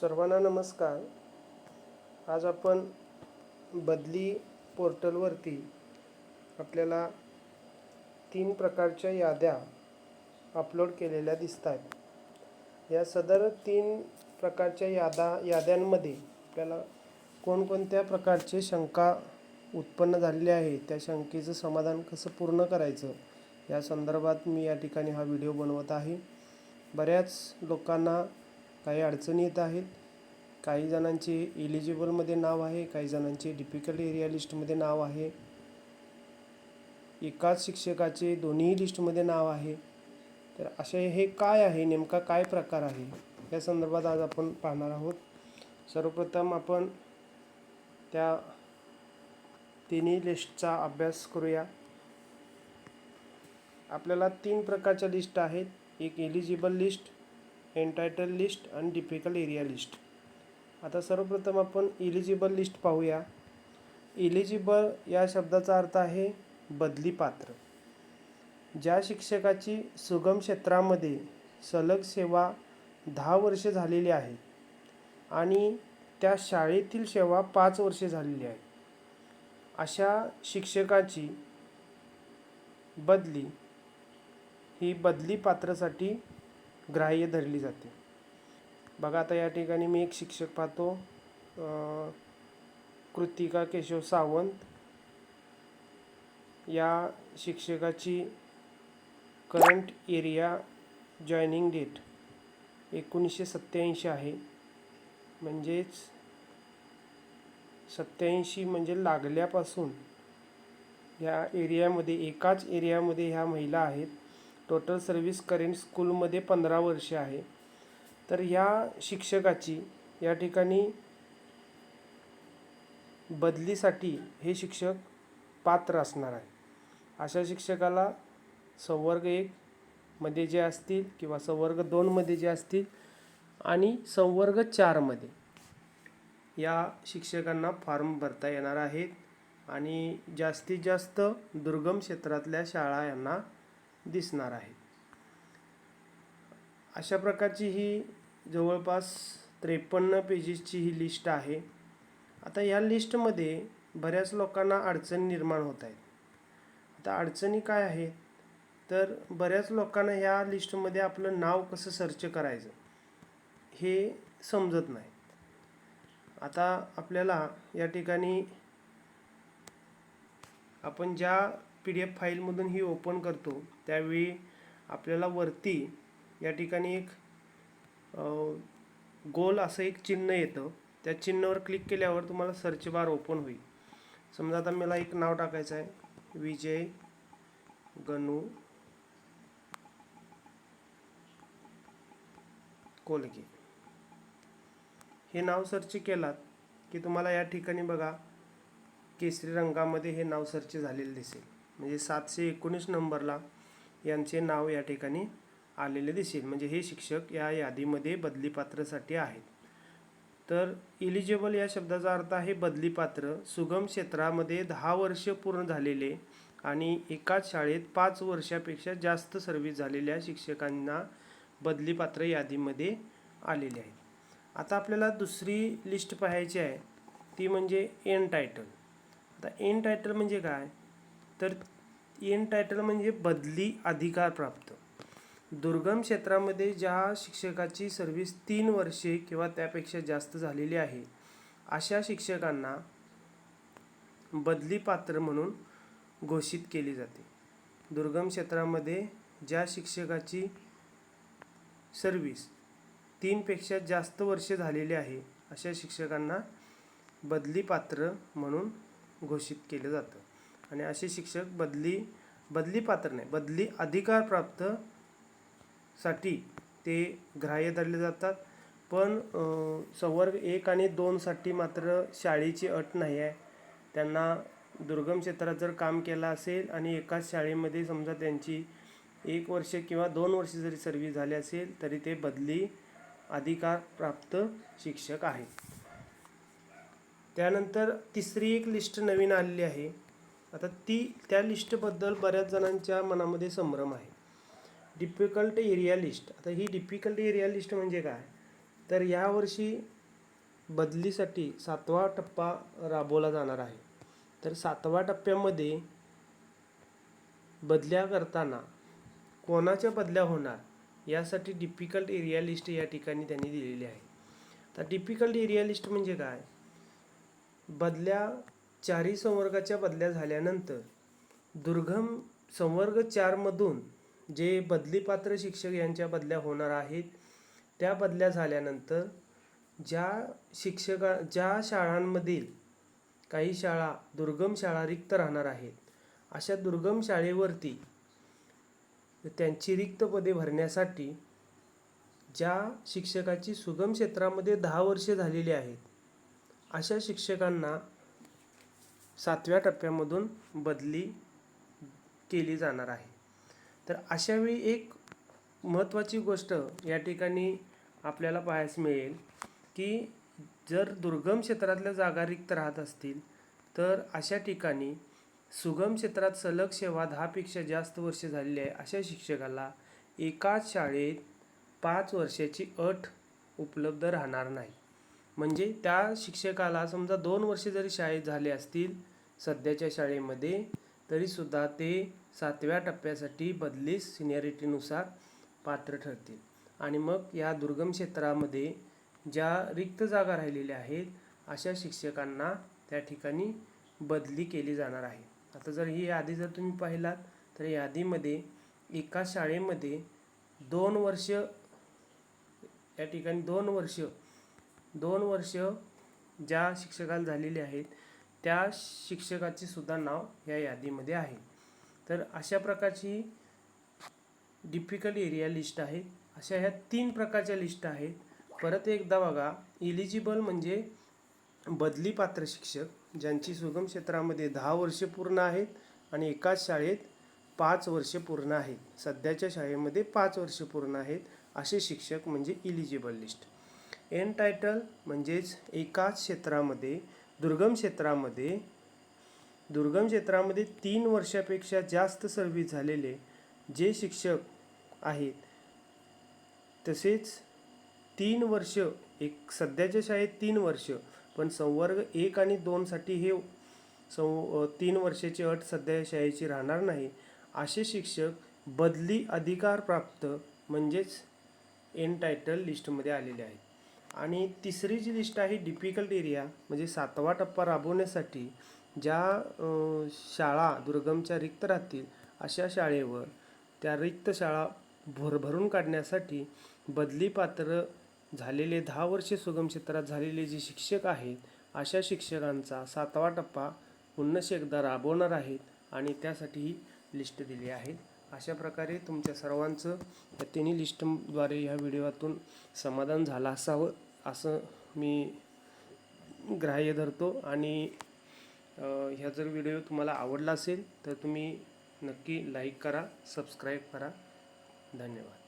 सर्वांना नमस्कार. आज आपण बदली पोर्टलवरती आपल्याला तीन प्रकारच्या याद्या अपलोड केलेल्या दिसत आहेत या सदर तीन प्रकारच्या यादा याद्यांमध्ये आपल्याला कोणकोणत्या प्रकारचे शंका उत्पन्न झालेले आहे त्या शंकेचं समाधान कसं पूर्ण करायचं या संदर्भात मी या ठिकाणी हा व्हिडिओ बनवत आहे. बऱ्याच लोकांना काही अडचणी येत आहेत. काही जणांचे इलिजिबलमध्ये नाव आहे काही जणांचे डिफिकल्ट एरिया लिस्टमध्ये नाव आहे. एकाच शिक्षकाचे दोन्ही लिस्टमध्ये नाव आहे. तर असे हे काय आहे नेमका काय प्रकार आहे? या संदर्भात आज आपण पाहणार आहोत. सर्वप्रथम आपण त्या तिन्ही लिस्टचा अभ्यास करूया. आपल्याला तीन प्रकारच्या लिस्ट आहेत. एक एलिजिबल लिस्ट एन्टायटल लिस्ट आणि डिफिकल्ट एरिया लिस्ट आता सर्वप्रथम आपण इलिजिबल लिस्ट पाहूया. इलिजिबल या शब्दाचा अर्थ आहे बदली पात्र. ज्या शिक्षकाची सुगम क्षेत्रामध्ये सलग सेवा दहा वर्षे झालेली आहे आणि त्या शाळेतील सेवा पाच वर्षे झालेली आहे. अशा शिक्षकाची बदली ही बदली पात्रासाठी ग्राह्य धरली जाते. बघा आता या ठिकाणी मी एक शिक्षक पाहतो. कृतिका केशव सावंत. या शिक्षकाची करंट एरिया जॉईनिंग डेट एकोणीसशे सत्त्याऐंशी आहे. म्हणजेच सत्त्याऐंशी म्हणजे लागल्यापासून ह्या एरियामध्ये एकाच एरियामध्ये ह्या महिला आहेत. टोटल सर्व्हिस करेंट स्कूलमध्ये पंधरा वर्षे आहे. तर ह्या शिक्षकाची या ठिकाणी बदलीसाठी हे शिक्षक पात्र असणार आहे अशा शिक्षकाला संवर्ग एक मध्ये जे असतील किंवा संवर्ग दोनमध्ये जे असतील आणि संवर्ग चारमध्ये या शिक्षकांना फॉर्म भरता येणार आहेत. आणि जास्तीत जास्त दुर्गम क्षेत्रातल्या शाळा यांना दिसणार आहे. अशा प्रकारची ही जवळपास त्रेपन्न पेजेसची ही लिस्ट आहे. आता या लिस्टमध्ये बऱ्याच लोकांना अडचणी निर्माण होत आहेत. आता अडचणी काय आहेत? तर बऱ्याच लोकांना ह्या लिस्टमध्ये आपलं नाव कसं सर्च करायचं हे समजत नाही. आता आपल्याला या ठिकाणी आपण ज्या पी डी एफ फाईलमधून ही ओपन करतो त्यावेळी आपल्याला वरती या ठिकाणी एक गोल असं एक चिन्ह येतं. त्या चिन्हावर क्लिक केल्यावर तुम्हाला सर्च बार ओपन होईल. समजा आता मला एक नाव टाकायचं आहे. विजय गणू कोलगे. हे नाव सर्च केलात की तुम्हाला या ठिकाणी बघा केसरी रंगामध्ये हे नाव सर्च झालेले दिसेल. म्हणजे सातशे एकोणीस नंबरला यांचे नाव या ठिकाणी आलेले दिसेल. म्हणजे हे शिक्षक या यादीमध्ये बदलीपात्रासाठी आहेत. तर इलिजिबल या शब्दाचा अर्थ आहे बदलीपात्र सुगम क्षेत्रामध्ये दहा वर्ष पूर्ण झालेले आणि एकाच शाळेत पाच वर्षापेक्षा जास्त सर्व्हिस झालेल्या शिक्षकांना बदलीपात्र यादीमध्ये आलेले आहेत. आता आपल्याला दुसरी लिस्ट पाहायची आहे. ती म्हणजे एन टायटल आता एन टायटल म्हणजे काय? तर इन टायटल म्हणजे बदली अधिकार प्राप्त. दुर्गम क्षेत्रामध्ये ज्या शिक्षकाची सर्व्हिस तीन वर्षे किंवा त्यापेक्षा जास्त झालेली आहे अशा शिक्षकांना बदली पात्र म्हणून घोषित केली जाते. दुर्गम क्षेत्रामध्ये ज्या शिक्षकाची सर्व्हिस तीनपेक्षा जास्त वर्षे झालेली आहे अशा शिक्षकांना बदली पात्र म्हणून घोषित केलं जातं. आणि असे शिक्षक बदली बदली पात्र नाही. बदली अधिकार प्राप्त साठी ते ग्राह्य धरले जातात. पण संवर्ग एक आणि दोनसाठी मात्र शाळेची अट नाही आहे. त्यांना दुर्गम क्षेत्रात जर काम केलं असेल आणि एकाच शाळेमध्ये समजा त्यांची एक वर्ष किंवा दोन वर्ष जरी सर्व्हिस झाली असेल तरी ते बदली अधिकार प्राप्त शिक्षक आहेत. त्यानंतर तिसरी एक लिस्ट नवीन आलेली आहे. आता ती त्या लिस्टबद्दल बऱ्याच जणांच्या मनामध्ये संभ्रम आहे. डिफिकल्ट एरिया लिस्ट आता ही डिफिकल्ट एरिया लिस्ट म्हणजे काय? तर यावर्षी बदलीसाठी सातवा टप्पा राबवला जाणार आहे. तर सातव्या टप्प्यामध्ये बदल्या करताना कोणाच्या बदल्या होणार? यासाठी डिफिकल्ट एरिया लिस्ट या ठिकाणी त्यांनी दिलेली आहे. तर डिफिकल्ट एरिया लिस्ट म्हणजे काय? बदल्या चारही संवर्गाच्या बदल्या झाल्यानंतर दुर्गम संवर्ग चारमधून जे बदलीपात्र शिक्षक यांच्या बदल्या होणार आहेत त्या बदल्या झाल्यानंतर ज्या शिक्षका ज्या शाळांमधील काही शाळा दुर्गम शाळा रिक्त राहणार आहेत अशा दुर्गम शाळेवरती त्यांची रिक्त पदे भरण्यासाठी ज्या शिक्षकाची सुगम क्षेत्रामध्ये दहा वर्षे झालेली आहेत अशा शिक्षकांना सातव्या टप्प्यामधून बदली केली जाणार आहे. तर अशावेळी एक महत्त्वाची गोष्ट या ठिकाणी आपल्याला पाहायस मिळेल की जर दुर्गम क्षेत्रातल्या जागा रिक्त राहत असतील तर अशा ठिकाणी सुगम क्षेत्रात सलग सेवा दहापेक्षा जास्त वर्षे झालेली आहे अशा शिक्षकाला एकाच शाळेत पाच वर्षाची अट उपलब्ध राहणार नाही. म्हणजे त्या शिक्षकाला समजा दोन वर्षे जरी शाळेत झाले असतील सध्याच्या शाळेमध्ये तरीसुद्धा ते सातव्या टप्प्यासाठी बदलीस सिनियरिटीनुसार पात्र ठरतील. आणि मग या दुर्गम क्षेत्रामध्ये ज्या रिक्त जागा राहिलेल्या आहेत अशा शिक्षकांना त्या ठिकाणी बदली केली जाणार आहे. आता जर ही यादी जर तुम्ही पाहिलात तर यादीमध्ये एका शाळेमध्ये दोन वर्ष या ठिकाणी दोन वर्ष दोन वर्ष ज्या शिक्षकाला झालेली आहेत त्या शिक्षकाचे सुद्धा नाव या यादीमध्ये आहे. तर अशा प्रकारची डिफिकल्ट एरिया लिस्ट आहे. अशा ह्या तीन प्रकारच्या लिस्ट आहेत. परत एकदा बघा इलिजिबल म्हणजे बदली पात्र शिक्षक ज्यांची सुगम क्षेत्रामध्ये दहा वर्षे पूर्ण आहेत आणि एकाच शाळेत पाच वर्षे पूर्ण आहेत. सध्याच्या शाळेमध्ये पाच वर्षे पूर्ण आहेत असे शिक्षक म्हणजे इलिजिबल लिस्ट एन टायटल म्हणजेच एकाच क्षेत्रामध्ये दुर्गम क्षेत्रामध्ये दुर्गम क्षेत्रामध्ये तीन वर्षापेक्षा जास्त सर्व्हिस झालेले जे शिक्षक आहेत तसेच तीन वर्ष एक सध्याच्या शाळेत तीन वर्ष पण संवर्ग एक आणि दोनसाठी हे सं तीन वर्षाची अट सध्या शाळेची राहणार नाही. असे शिक्षक बदली अधिकार प्राप्त म्हणजेच एन टायटल लिस्टमध्ये आलेले आहेत. आणि तिसरी जी लिस्ट आहे डिफिकल्ट एरिया म्हणजे सातवा टप्पा राबवण्यासाठी ज्या शाळा दुर्गमच्या रिक्त राहतील अशा शाळेवर त्या रिक्त शाळा भर भरून काढण्यासाठी बदली पात्र झालेले दहा वर्षे सुगम क्षेत्रात झालेले जे शिक्षक आहेत अशा शिक्षकांचा सातवा टप्पा पुन्हा एकदा राबवणार आहेत आणि त्यासाठी ही लिस्ट दिली आहे. अशा प्रकारे तुमच्या सर्वांचं या तिन्ही लिस्टद्वारे ह्या व्हिडिओतून समाधान झालं असावं असं मी ग्राह्य धरतो. आणि ह्या जर व्हिडिओ तुम्हाला आवडला असेल तर तुम्ही नक्की लाईक करा सबस्क्राईब करा. धन्यवाद.